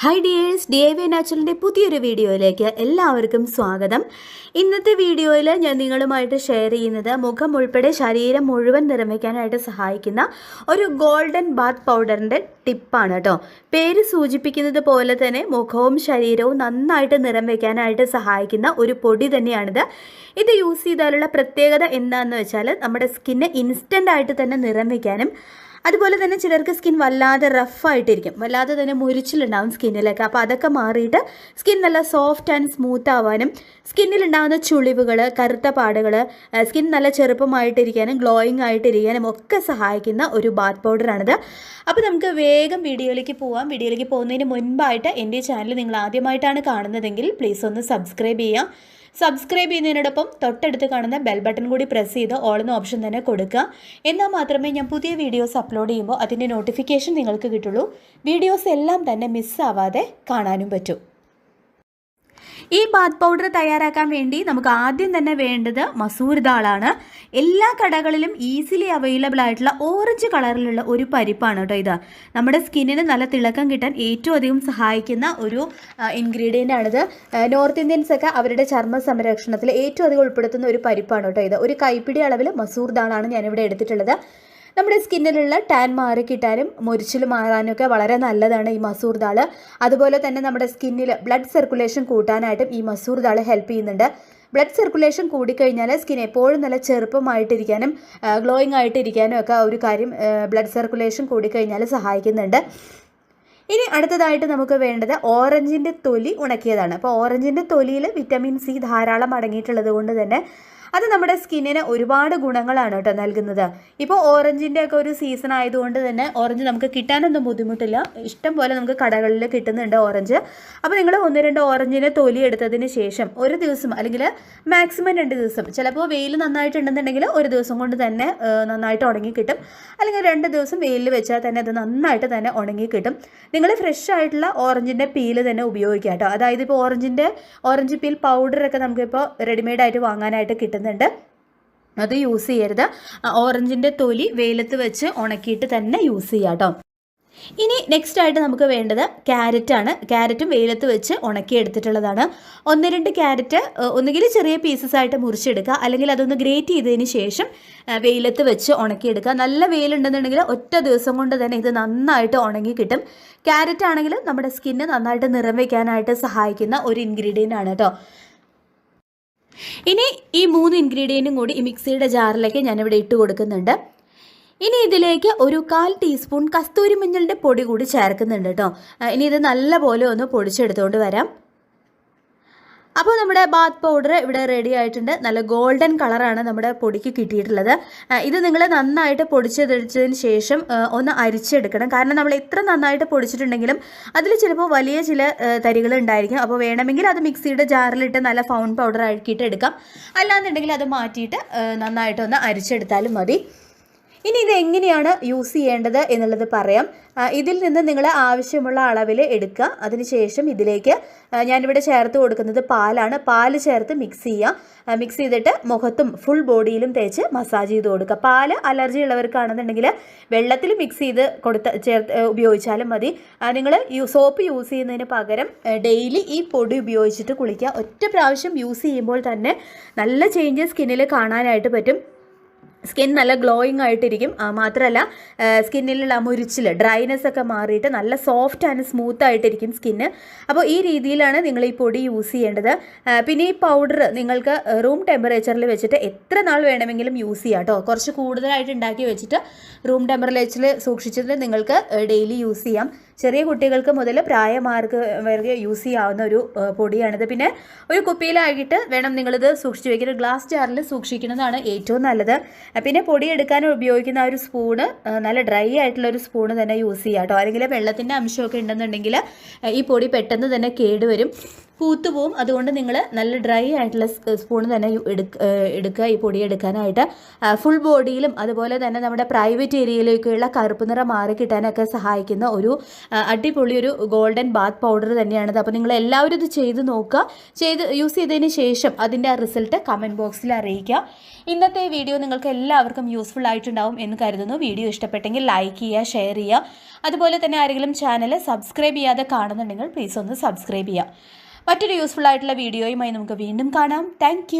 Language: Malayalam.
Hi dears D A V നാച്ചുറലിന്റെ പുതിയൊരു വീഡിയോയിലേക്ക് എല്ലാവർക്കും സ്വാഗതം. ഇന്നത്തെ വീഡിയോയിൽ ഞാൻ നിങ്ങളുമായിട്ട് ഷെയർ ചെയ്യുന്നത് മുഖം ഉൾപ്പെടെ ശരീരം മുഴുവൻ നിർമ്മിക്കാനായിട്ട് സഹായിക്കുന്ന ഒരു ഗോൾഡൻ ബാത്ത് പൗഡറിന്റെ ടിപ്പാണ് കേട്ടോ പേര് സൂചിപ്പിക്കുന്നത് പോലെ തന്നെ മുഖവും ശരീരവും നന്നായിട്ട് നിറം വയ്ക്കാനായിട്ട് സഹായിക്കുന്ന ഒരു പൊടി തന്നെയാണിത്. ഇത് യൂസ് ചെയ്താലുള്ള പ്രത്യേകത എന്താണെന്ന് വെച്ചാൽ നമ്മുടെ സ്കിന്നെ ഇൻസ്റ്റന്റ് ആയിട്ട് തന്നെ നിറം വയ്ക്കാനും അതുപോലെ തന്നെ ചിലർക്ക് സ്കിൻ വല്ലാതെ റഫായിട്ടിരിക്കും വല്ലാതെ തന്നെ മുരിച്ചിലുണ്ടാവും സ്കിന്നിലൊക്കെ അപ്പോൾ അതൊക്കെ മാറിയിട്ട് സ്കിൻ നല്ല സോഫ്റ്റ് ആൻഡ് സ്മൂത്ത് ആവാനും സ്കിന്നിലുണ്ടാകുന്ന ചുളിവുകൾ കറുത്ത പാടുകൾ സ്കിൻ നല്ല ചെറുപ്പമായിട്ടിരിക്കാനും ഗ്ലോയിങ് ആയിട്ടിരിക്കാനും ഒക്കെ സഹായിക്കുന്ന ഒരു ബാത്ത് പൗഡറാണിത് അപ്പോൾ നമുക്ക് വേഗം വീഡിയോയിലേക്ക് പോവാം. വീഡിയോയിലേക്ക് പോകുന്നതിന് മുൻപായിട്ട് എന്റെ ചാനൽ നിങ്ങൾ ആദ്യമായിട്ടാണ് കാണുന്നതെങ്കിൽ പ്ലീസ് ഒന്ന് സബ്സ്ക്രൈബ് ചെയ്യാം സബ്സ്ക്രൈബ് ചെയ്യുന്നതിനോടൊപ്പം തൊട്ടടുത്ത് കാണുന്ന ബെൽ ബട്ടൺ കൂടി പ്രസ് ചെയ്ത് ഓൾ എന്ന ഓപ്ഷൻ തന്നെ കൊടുക്കുക. എന്നാൽ മാത്രമേ ഞാൻ പുതിയ വീഡിയോസ് അപ്ലോഡ് ചെയ്യുമ്പോൾ അതിന്റെ നോട്ടിഫിക്കേഷൻ നിങ്ങൾക്ക് കിട്ടുള്ളൂ. വീഡിയോസ് എല്ലാം തന്നെ മിസ്സാവാതെ കാണാനും പറ്റും. ഈ ബാത്ത് പൗഡർ തയ്യാറാക്കാൻ വേണ്ടി നമുക്ക് ആദ്യം തന്നെ വേണ്ടത് മസൂർ ദാളാണ്. എല്ലാ കടകളിലും ഈസിലി അവൈലബിൾ ആയിട്ടുള്ള ഓറഞ്ച് കളറിലുള്ള ഒരു പരിപ്പാണ് കേട്ടോ ഇത്. നമ്മുടെ സ്കിന്നിന് നല്ല തിളക്കം കിട്ടാൻ ഏറ്റവും അധികം സഹായിക്കുന്ന ഒരു ഇൻഗ്രീഡിയന്റ് ആണിത്. നോർത്ത് ഇന്ത്യൻസ് ഒക്കെ അവരുടെ ചർമ്മ സംരക്ഷണത്തിൽ ഏറ്റവും അധികം ഉൾപ്പെടുത്തുന്ന ഒരു പരിപ്പാണ് കേട്ടോ ഇത്. ഒരു കൈപ്പിടി അളവിൽ മസൂർ ദാളാണ് ഞാനിവിടെ എടുത്തിട്ടുള്ളത്. നമ്മുടെ സ്കിന്നിലുള്ള ടാൻ മാറി കിട്ടാനും മുരിച്ചിൽ മാറാനൊക്കെ വളരെ നല്ലതാണ് ഈ മസൂർ ദാൾ. അതുപോലെ തന്നെ നമ്മുടെ സ്കിന്നിൽ ബ്ലഡ് സർക്കുലേഷൻ കൂട്ടാനായിട്ടും ഈ മസൂർ ദാൾ ഹെൽപ്പ് ചെയ്യുന്നുണ്ട്. ബ്ലഡ് സർക്കുലേഷൻ കൂടിക്കഴിഞ്ഞാൽ സ്കിൻ എപ്പോഴും നല്ല ചെറുപ്പമായിട്ടിരിക്കാനും ഗ്ലോയിങ് ആയിട്ടിരിക്കാനും ഒക്കെ ഒരു കാര്യം ബ്ലഡ് സർക്കുലേഷൻ കൂടിക്കഴിഞ്ഞാൽ സഹായിക്കുന്നുണ്ട്. ഇനി അടുത്തതായിട്ട് നമുക്ക് വേണ്ടത് ഓറഞ്ചിന്റെ തൊലി ഉണക്കിയതാണ്. അപ്പോൾ ഓറഞ്ചിന്റെ തൊലിയിൽ വിറ്റമിൻ സി ധാരാളം അടങ്ങിയിട്ടുള്ളത് കൊണ്ട് തന്നെ അത് നമ്മുടെ സ്കിന്നിന് ഒരുപാട് ഗുണങ്ങളാണ് കേട്ടോ നൽകുന്നത്. ഇപ്പോൾ ഓറഞ്ചിന്റെ ഒക്കെ ഒരു സീസൺ ആയതുകൊണ്ട് തന്നെ ഓറഞ്ച് നമുക്ക് കിട്ടാനൊന്നും ബുദ്ധിമുട്ടില്ല. ഇഷ്ടം പോലെ നമുക്ക് കടകളിൽ കിട്ടുന്നുണ്ട് ഓറഞ്ച്. അപ്പോൾ നിങ്ങൾ ഒന്ന് രണ്ട് ഓറഞ്ചിനെ തൊലി എടുത്തതിന് ശേഷം ഒരു ദിവസം അല്ലെങ്കിൽ മാക്സിമം രണ്ട് ദിവസം ചിലപ്പോൾ വെയിൽ നന്നായിട്ടുണ്ടെന്നുണ്ടെങ്കിൽ ഒരു ദിവസം കൊണ്ട് തന്നെ നന്നായിട്ട് ഉണങ്ങി കിട്ടും. അല്ലെങ്കിൽ രണ്ട് ദിവസം വെയിലിൽ വെച്ചാൽ തന്നെ അത് നന്നായിട്ട് തന്നെ ഉണങ്ങി കിട്ടും. നിങ്ങൾ ഫ്രഷ് ആയിട്ടുള്ള ഓറഞ്ചിന്റെ പീൽ തന്നെ ഉപയോഗിക്കുക കേട്ടോ. അതായത് ഇപ്പോൾ ഓറഞ്ചിന്റെ ഓറഞ്ച് പീൽ പൗഡറൊക്കെ നമുക്കിപ്പോൾ റെഡിമെയ്ഡായിട്ട് വാങ്ങാനായിട്ട് വാങ്ങാനായിട്ട് കിട്ടുന്നുണ്ട് അത് യൂസ് ചെയ്യരുത്. ഓറഞ്ചിന്റെ തൊലി വെയിലത്ത് വെച്ച് ഉണക്കിയിട്ട് തന്നെ യൂസ് ചെയ്യാം ഇനി നെക്സ്റ്റ് ആയിട്ട് നമുക്ക് വേണ്ടത് ക്യാരറ്റാണ് ക്യാരറ്റും വെയിലത്ത് വെച്ച് ഉണക്കി എടുത്തിട്ടുള്ളതാണ്. ഒന്ന് രണ്ട് ക്യാരറ്റ് ഒന്നുകിൽ ചെറിയ പീസസ് ആയിട്ട് മുറിച്ചെടുക്കുക. അല്ലെങ്കിൽ അതൊന്ന് ഗ്രേറ്റ് ചെയ്തതിന് ശേഷം വെയിലത്ത് വെച്ച് ഉണക്കിയെടുക്കുക നല്ല വെയിലുണ്ടെന്നുണ്ടെങ്കിൽ ഒറ്റ ദിവസം കൊണ്ട് തന്നെ ഇത് നന്നായിട്ട് ഉണങ്ങി കിട്ടും. ക്യാരറ്റ് ആണെങ്കിൽ നമ്മുടെ സ്കിന്ന് നന്നായിട്ട് നിറം വയ്ക്കാനായിട്ട് സഹായിക്കുന്ന ഒരു ഇൻഗ്രീഡിയന്റ് ആണ് കേട്ടോ ഇനി ഈ മൂന്ന് ഇൻഗ്രീഡിയന്റും കൂടി ഈ മിക്സിയുടെ ജാറിലേക്ക് ഞാനിവിടെ ഇട്ട് കൊടുക്കുന്നുണ്ട്. ഇനി ഇതിലേക്ക് ഒരു കാൽ ടീസ്പൂൺ കസ്തൂരി മഞ്ഞളുടെ പൊടി കൂടി ചേർക്കുന്നുണ്ട് കേട്ടോ ഇനി ഇത് നല്ലപോലെ ഒന്ന് പൊടിച്ചെടുത്തുകൊണ്ട് വരാം. അപ്പോൾ നമ്മുടെ ബാത്ത് പൗഡർ ഇവിടെ റെഡി ആയിട്ടുണ്ട്. നല്ല ഗോൾഡൻ കളറാണ് നമ്മുടെ പൊടിക്ക് കിട്ടിയിട്ടുള്ളത്. ഇത് നിങ്ങൾ നന്നായിട്ട് പൊടിച്ചെടുത്തതിന് ശേഷം ഒന്ന് അരിച്ചെടുക്കണം. കാരണം നമ്മൾ എത്ര നന്നായിട്ട് പൊടിച്ചിട്ടുണ്ടെങ്കിലും അതിൽ ചിലപ്പോൾ വലിയ ചില തരികൾ ഉണ്ടായിരിക്കും. അപ്പോൾ വേണമെങ്കിൽ അത് മിക്സിയുടെ ജാറിലിട്ട് നല്ല ഫൗൺ പൗഡർ ആക്കിയിട്ട് എടുക്കാം. അല്ലാന്നുണ്ടെങ്കിൽ അത് മാറ്റിയിട്ട് നന്നായിട്ടൊന്ന് അരിച്ചെടുത്താലും മതി. ഇനി ഇത് എങ്ങനെയാണ് യൂസ് ചെയ്യേണ്ടത് എന്നുള്ളത് പറയാം. ഇതിൽ നിന്ന് നിങ്ങൾ ആവശ്യമുള്ള അളവിൽ എടുക്കുക. അതിനുശേഷം ഇതിലേക്ക് ഞാനിവിടെ ചേർത്ത് കൊടുക്കുന്നത് പാലാണ്. പാൽ ചേർത്ത് മിക്സ് ചെയ്യുക. മിക്സ് ചെയ്തിട്ട് മുഖത്തും ഫുൾ ബോഡിയിലും തേച്ച് മസാജ് ചെയ്ത് കൊടുക്കുക. പാൽ അലർജി ഉള്ളവർക്കാണെന്നുണ്ടെങ്കിൽ വെള്ളത്തിൽ മിക്സ് ചെയ്ത് കൊടുത്ത ചേർത്ത് ഉപയോഗിച്ചാലും മതി. നിങ്ങൾ സോപ്പ് യൂസ് ചെയ്യുന്നതിന് പകരം ഡെയിലി ഈ പൊടി ഉപയോഗിച്ചിട്ട് കുളിക്കുക. ഒറ്റ പ്രാവശ്യം യൂസ് ചെയ്യുമ്പോൾ തന്നെ നല്ല ചേഞ്ചസ് സ്കിന്നിൽ കാണാനായിട്ട് പറ്റും. സ്കിൻ നല്ല ഗ്ലോയിങ് ആയിട്ടിരിക്കും. മാത്രമല്ല സ്കിന്നിലുള്ള മുരിച്ചിൽ ഡ്രൈനെസ് ഒക്കെ മാറിയിട്ട് നല്ല സോഫ്റ്റ് ആൻഡ് സ്മൂത്ത് ആയിട്ടിരിക്കും സ്കിന്ന്. അപ്പോൾ ഈ രീതിയിലാണ് നിങ്ങൾ ഈ പൊടി യൂസ് ചെയ്യേണ്ടത്. പിന്നെ ഈ പൗഡർ നിങ്ങൾക്ക് റൂം ടെമ്പറേച്ചറിൽ വെച്ചിട്ട് എത്ര നാൾ വേണമെങ്കിലും യൂസ് ചെയ്യാം കേട്ടോ. കുറച്ച് കൂടുതലായിട്ട് ഉണ്ടാക്കി വെച്ചിട്ട് റൂം ടെമ്പറേച്ചറിൽ സൂക്ഷിച്ചിട്ട് നിങ്ങൾക്ക് ഡെയിലി യൂസ് ചെയ്യാം. ചെറിയ കുട്ടികൾക്ക് മുതൽ പ്രായമാർക്ക് വരെ യൂസ് ചെയ്യാവുന്ന ഒരു പൊടിയാണിത്. പിന്നെ ഒരു കുപ്പിയിലായിട്ട് വേണം നിങ്ങളിത് സൂക്ഷിച്ച് വയ്ക്കുന്നത് ഗ്ലാസ് ജാറിൽ സൂക്ഷിക്കുന്നതാണ് ഏറ്റവും നല്ലത്. പിന്നെ പൊടി എടുക്കാൻ ഉപയോഗിക്കുന്ന ഒരു സ്പൂണ് നല്ല ഡ്രൈ ആയിട്ടുള്ള ഒരു സ്പൂണ് തന്നെ യൂസ് ചെയ്യാം കേട്ടോ. അല്ലെങ്കിൽ വെള്ളത്തിന്റെ അംശമൊക്കെ ഉണ്ടെന്നുണ്ടെങ്കിൽ ഈ പൊടി പെട്ടെന്ന് തന്നെ കേടുവരും. പൂത്തു പോവും അതുകൊണ്ട് നിങ്ങൾ നല്ല ഡ്രൈ ആയിട്ടുള്ള സ്പൂൺ തന്നെ എടുക്കുക. ഈ പൊടി എടുക്കാനായിട്ട് ഫുൾ ബോഡിയിലും അതുപോലെ തന്നെ നമ്മുടെ പ്രൈവറ്റ് ഏരിയയിലേക്കുള്ള കറുപ്പ് നിറം മാറി കിട്ടാനൊക്കെ സഹായിക്കുന്ന ഒരു അടിപൊളി ഒരു ഗോൾഡൻ ബാത്ത് പൗഡർ തന്നെയാണിത്. അപ്പോൾ നിങ്ങൾ എല്ലാവരും ഇത് ചെയ്ത് നോക്കുക. ചെയ്ത് യൂസ് ചെയ്തതിന് ശേഷം അതിന്റെ റിസൾട്ട് കമന്റ് ബോക്സിൽ അറിയിക്കുക. ഇന്നത്തെ വീഡിയോ നിങ്ങൾക്ക് എല്ലാവർക്കും യൂസ്ഫുൾ ആയിട്ടുണ്ടാവും എന്ന് കരുതുന്നു. വീഡിയോ ഇഷ്ടപ്പെട്ടെങ്കിൽ ലൈക്ക് ചെയ്യുക ഷെയർ ചെയ്യുക. അതുപോലെ തന്നെ ആരെങ്കിലും ചാനൽ സബ്സ്ക്രൈബ് ചെയ്യാതെ കാണുന്നുണ്ടെങ്കിൽ പ്ലീസ് ഒന്ന് സബ്സ്ക്രൈബ് ചെയ്യുക. മറ്റൊരു യൂസ്ഫുൾ ആയിട്ടുള്ള വീഡിയോയുമായി നമുക്ക് വീണ്ടും കാണാം. താങ്ക്